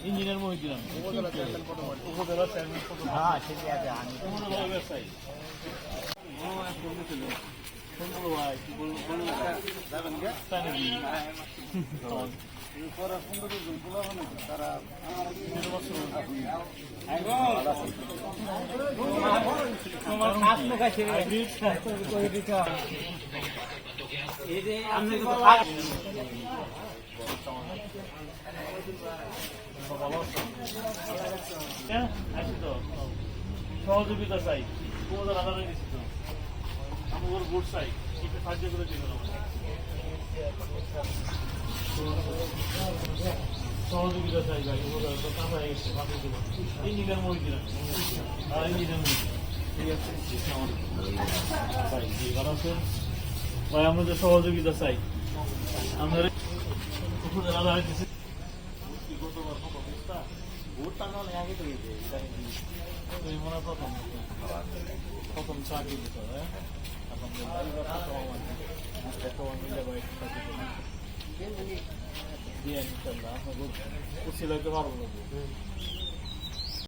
Engineer মহিদিরাম উপজেলা chairman হ্যাঁ ঠিক আছে আমি ব্যবসায়ী। আপনি সহযোগিতা চাই। তোমাদের আলাদা হয়ে গেছি তো আমাদের গুড চাই একটু সাহায্য করে দিবেন আমাদের সহযোগিতা চাই ভাই কাঁচা হয়ে গেছে দেবো ইঞ্জিনিয়ার মই দিলাম আর ইঞ্জিনিয়ার মই ঠিক আছে ভাই ভাই আমাদের সহযোগিতা চাই উপজেলা আলাদা হয়ে ভোটটা নলে আগে তো গেছে তুই মনে প্রথম প্রথম চাকরি দিত হ্যাঁ এখন দিয়ে লাগতে পারব না